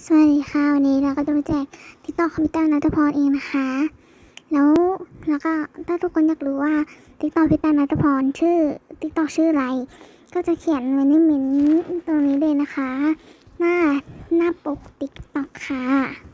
สวัสดีค่ะ วันนี้เราก็จะมาแจกทิกตอกคอมพิวเตอร์นัทพรเองนะคะ แล้วแล้วก็ถ้าทุกคนอยากรู้ว่าทิกตอกพิตานัทพรชื่อทิกตอกชื่ออะไร ก็จะเขียนไว้ในเมนต์ตรงนี้เลยนะคะ หน้าหน้าปกติ๊กตอกค่ะ